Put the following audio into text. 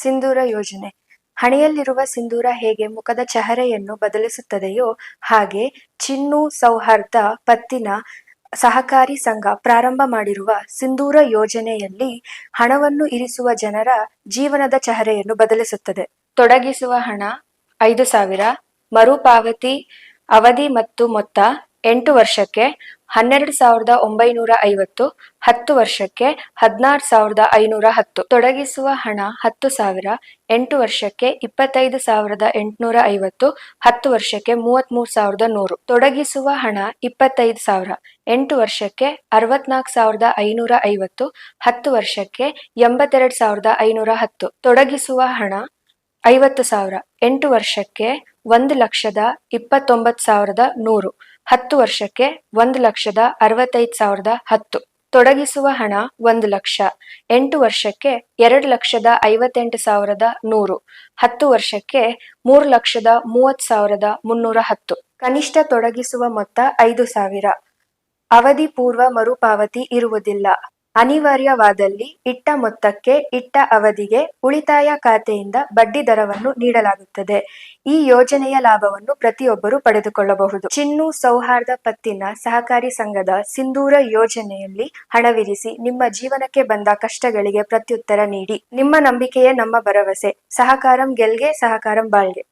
ಸಿಂಧೂರ ಯೋಜನೆ. ಹಣೆಯಲ್ಲಿರುವ ಸಿಂಧೂರ ಹೇಗೆ ಮುಖದ ಚಹರೆಯನ್ನು ಬದಲಿಸುತ್ತದೆಯೋ ಹಾಗೆ ಚಿನ್ನು ಸೌಹಾರ್ದ ಪತ್ತಿನ ಸಹಕಾರಿ ಸಂಘ ಪ್ರಾರಂಭ ಮಾಡಿರುವ ಸಿಂಧೂರ ಯೋಜನೆಯಲ್ಲಿ ಹಣವನ್ನು ಇರಿಸುವ ಜನರ ಜೀವನದ ಚಹರೆಯನ್ನು ಬದಲಿಸುತ್ತದೆ. ತೊಡಗಿಸುವ ಹಣ ಐದು ಸಾವಿರ, ಮರುಪಾವತಿ ಅವಧಿ ಮತ್ತು ಮೊತ್ತ ಎಂಟು ವರ್ಷಕ್ಕೆ ಹನ್ನೆರಡು ಸಾವಿರದ ಒಂಬೈನೂರ ಐವತ್ತು, ಹತ್ತು ವರ್ಷಕ್ಕೆ ಹದಿನಾರು ಸಾವಿರದ ಐನೂರ ಹತ್ತು. ತೊಡಗಿಸುವ ಹಣ ಹತ್ತು ಸಾವಿರ, ಎಂಟು ವರ್ಷಕ್ಕೆ ಇಪ್ಪತ್ತೈದು ಸಾವಿರದ ಎಂಟುನೂರ ಐವತ್ತು, ಹತ್ತು ವರ್ಷಕ್ಕೆ ಮೂವತ್ಮೂರು ಸಾವಿರದ ನೂರು. ತೊಡಗಿಸುವ ಹಣ ಇಪ್ಪತ್ತೈದು ಸಾವಿರ, ಎಂಟು ವರ್ಷಕ್ಕೆ ಅರವತ್ನಾಲ್ಕು ಸಾವಿರದ ಐನೂರ ಐವತ್ತು, ಹತ್ತು ವರ್ಷಕ್ಕೆ ಎಂಬತ್ತೆರಡು ಸಾವಿರದ ಐನೂರ ಹತ್ತು. ತೊಡಗಿಸುವ ಹಣ ಐವತ್ತು ಸಾವಿರ, ಎಂಟು ವರ್ಷಕ್ಕೆ ಒಂದು ಲಕ್ಷದ ಇಪ್ಪತ್ತೊಂಬತ್ತು ಸಾವಿರದ ನೂರು. ಹತ್ತು ವರ್ಷಕ್ಕೆ ಒಂದು ಲಕ್ಷದ ಅರವತ್ತೈದು ಸಾವಿರದ ಹತ್ತು. ತೊಡಗಿಸುವ ಹಣ ಒಂದು ಲಕ್ಷ. ಎಂಟು ವರ್ಷಕ್ಕೆ ಎರಡು ಲಕ್ಷದ ಐವತ್ತೆಂಟು ಸಾವಿರದ ನೂರು. ಹತ್ತು ವರ್ಷಕ್ಕೆ ಮೂರು ಲಕ್ಷದ ಮೂವತ್ತು ಸಾವಿರದ ಮುನ್ನೂರ ಹತ್ತು. ಕನಿಷ್ಠ ತೊಡಗಿಸುವ ಮೊತ್ತ ಐದು ಸಾವಿರ. ಅವಧಿ ಪೂರ್ವ ಮರುಪಾವತಿ ಇರುವುದಿಲ್ಲ. ಅನಿವಾರ್ಯವಾದಲ್ಲಿ ಇಟ್ಟ ಮೊತ್ತಕ್ಕೆ ಇಟ್ಟ ಅವಧಿಗೆ ಉಳಿತಾಯ ಖಾತೆಯಿಂದ ಬಡ್ಡಿ ದರವನ್ನು ನೀಡಲಾಗುತ್ತದೆ. ಈ ಯೋಜನೆಯ ಲಾಭವನ್ನು ಪ್ರತಿಯೊಬ್ಬರು ಪಡೆದುಕೊಳ್ಳಬಹುದು. ಚಿನ್ನು ಸೌಹಾರ್ದ ಪತ್ತಿನ ಸಹಕಾರಿ ಸಂಘದ ಸಿಂಧೂರ ಯೋಜನೆಯಲ್ಲಿ ಹಣವಿರಿಸಿ ನಿಮ್ಮ ಜೀವನಕ್ಕೆ ಬಂದ ಕಷ್ಟಗಳಿಗೆ ಪ್ರತ್ಯುತ್ತರ ನೀಡಿ. ನಿಮ್ಮ ನಂಬಿಕೆಯೇ ನಮ್ಮ ಭರವಸೆ. ಸಹಕಾರಂ ಗೆಲ್ಗೆ, ಸಹಕಾರಂ ಬಾಳ್ಗೆ.